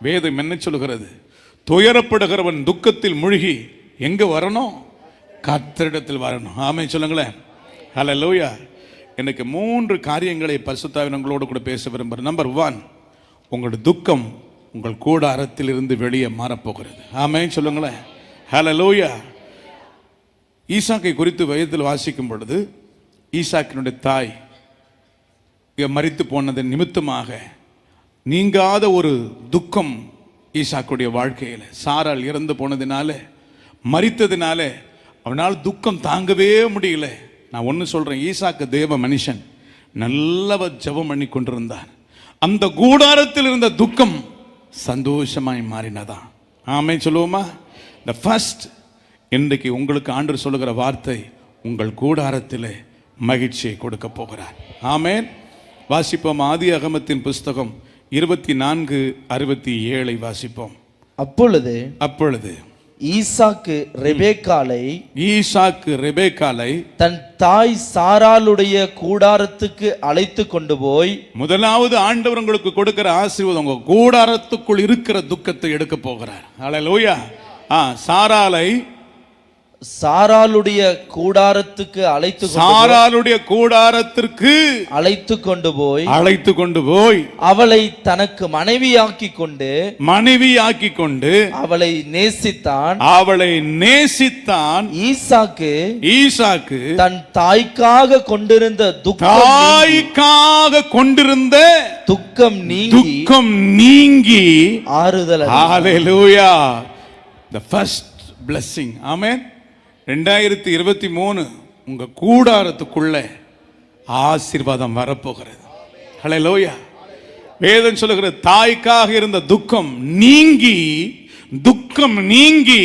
வேதம் என்ன சொல்கிறது துயரப்படுகிறவன் துக்கத்தில் மூழ்கி எங்க வரணும்? கத்தரிடத்தில் வரணும். ஆமை சொல்லுங்களேன். ஹலோ லோயா எனக்கு மூன்று காரியங்களை பரிசுத்தாவின் உங்களோடு கூட பேச விரும்புகிறேன். நம்பர் ஒன் உங்களோட துக்கம் உங்கள் கூடாரத்தில் இருந்து வெளியே மாறப்போகிறது. ஆமே சொல்லுங்களேன். ஹலோ லூயா ஈசாக்கை குறித்து வயதில் வாசிக்கும் பொழுது ஈசாக்கினுடைய தாய் மறித்து போனதன் நிமித்தமாக நீங்காத ஒரு துக்கம் ஈசாக்குடைய வாழ்க்கையில். சாரால் இறந்து போனதினால மறித்ததினால அவனால் துக்கம் தாங்கவே முடியல. நான் ஒன்று சொல்கிறேன் ஈசாக்கு தேவ மனுஷன் நல்லவர் ஜெபம் பண்ணி கொண்டிருந்தான். அந்த கூடாரத்தில் இருந்த துக்கம் சந்தோஷமாய் மாறினதான் ஆமே சொல்லுவோமா? த ஃபஸ்ட் இன்றைக்கு உங்களுக்கு ஆண்டு சொல்லுகிற வார்த்தை உங்கள் கூடாரத்தில் மகிழ்ச்சியை கொடுக்க போகிறார். ஆமேன். வாசிப்போம் ஆதி அகமத்தின் புஸ்தகம் இருபத்தி நான்கு அறுபத்தி ஏழை வாசிப்போம். அப்பொழுது அப்பொழுது ஈசாக்கு ரெபேக்காலை ஈசாக்கு ரெபேக்காலை தன் தாய் சாராளுடைய கூடாரத்துக்கு அழைத்து கொண்டு போய் முதலாவது ஆண்டவர் உங்களுக்கு கொடுக்கிற ஆசீர்வாதம் உங்க கூடாரத்துக்குள் இருக்கிற துக்கத்தை எடுக்க போகிறார். அல்லேலூயா ஆ சாராலை சாராளுடைய கூடாரத்துக்கு அழைத்து சாராளுடைய கூடாரத்திற்கு அழைத்து கொண்டு போய் அழைத்து கொண்டு போய் அவளை தனக்கு மனைவியாக்கி கொண்டு மனைவி ஆக்கி கொண்டு அவளை நேசித்தான். அவளை நேசித்தான் ஈசாக்கு ஈசாக்கு தன் தாய்க்காக கொண்டிருந்த துக்கம் தாய்க்காக கொண்டிருந்த துக்கம் நீங்கி துக்கம் நீங்கி ஆறுதல். ஹalleluya the first blessing. ஆமென் ரெண்டாயிரத்தி இருபத்தி மூணு உங்கள் கூடாரத்துக்குள்ள ஆசீர்வாதம் வரப்போகிறது. லோயா வேதம் சொல்லுகிற தாய்க்காக இருந்த துக்கம் நீங்கி துக்கம் நீங்கி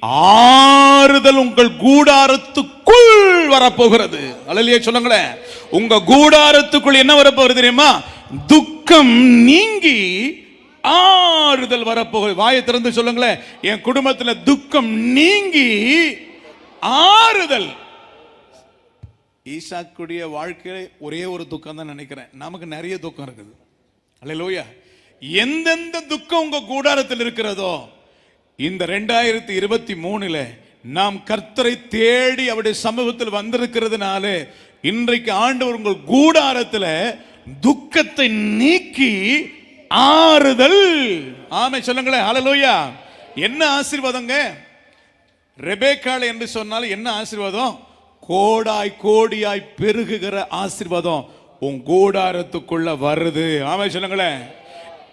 ஆறுதல் உங்கள் கூடாரத்துக்குள் வரப்போகிறது. அழலியே சொல்லுங்களேன். உங்க கூடாரத்துக்குள் என்ன வரப்போகிறது தெரியுமா? துக்கம் நீங்கி ஆறுதல் வரப்போகிறது வாயை திறந்து சொல்லுங்களேன். என் குடும்பத்தில் துக்கம் நீங்கி ஆறுதல். ஈசாக்குடைய வாழ்க்கையில ஒரே ஒரு துக்கம் தான் நினைக்கிறேன். நமக்கு நிறைய துக்கம் இருக்குது. அல்ல லோயா எந்தெந்த துக்கம் உங்க கூடாரத்தில் இருக்கிறதோ இந்த ரெண்டாயிரத்தி இருபத்தி மூணுல நாம் கர்த்தரை தேடி அவருடைய சமூகத்தில் வந்திருக்கிறதுனால இன்றைக்கு ஆண்டவர் உங்கள் கூடாரத்தில் துக்கத்தை நீக்கி ஆறுதல். ஆமை சொல்லுங்களேன். ஹalleluya என்ன ஆசீர்வாதங்க? ரெபேக்காள் என்று சொன்னால் என்ன ஆசீர்வாதம்? கோடாய் கோடியாய் பெருகுகிற ஆசீர்வாதம் உன் கூடாரத்துக்குள்ள வருது. ஆமா சொல்லுங்களேன்.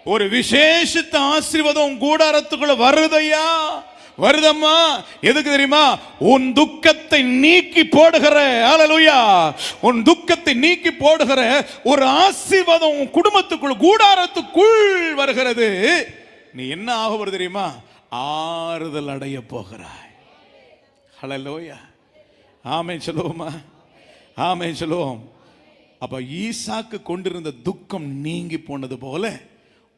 ஒரு விசேஷத்த ஆசீர்வாதம் உன் கூடாரத்துக்குள்ள வருதையா வருதம்மா. எதுக்கு தெரியுமா? உன் துக்கத்தை நீக்கி போடுகிற ஹalleluya உன் துக்கத்தை நீக்கி போடுகிற ஒரு ஆசீர்வாதம் உன் குடும்பத்துக்குள் கூடாரத்துக்குள் வருகிறது. நீ என்ன ஆக போறது தெரியுமா? ஆறுதல் அடைய போகிறாய். ஹலலோயா ஆமே சொல்லுவோமா ஆமே சொல்லுவோம் அப்போ ஈசாக்கு கொண்டிருந்த துக்கம் நீங்கி போனது போல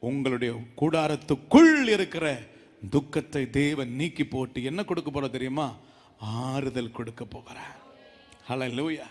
உங்களுடைய கூடாரத்துக்குள் இருக்கிற துக்கத்தை தேவன் நீக்கி போட்டு என்ன கொடுக்க போற தெரியுமா? ஆறுதல் கொடுக்க போகிறார். ஹalleluya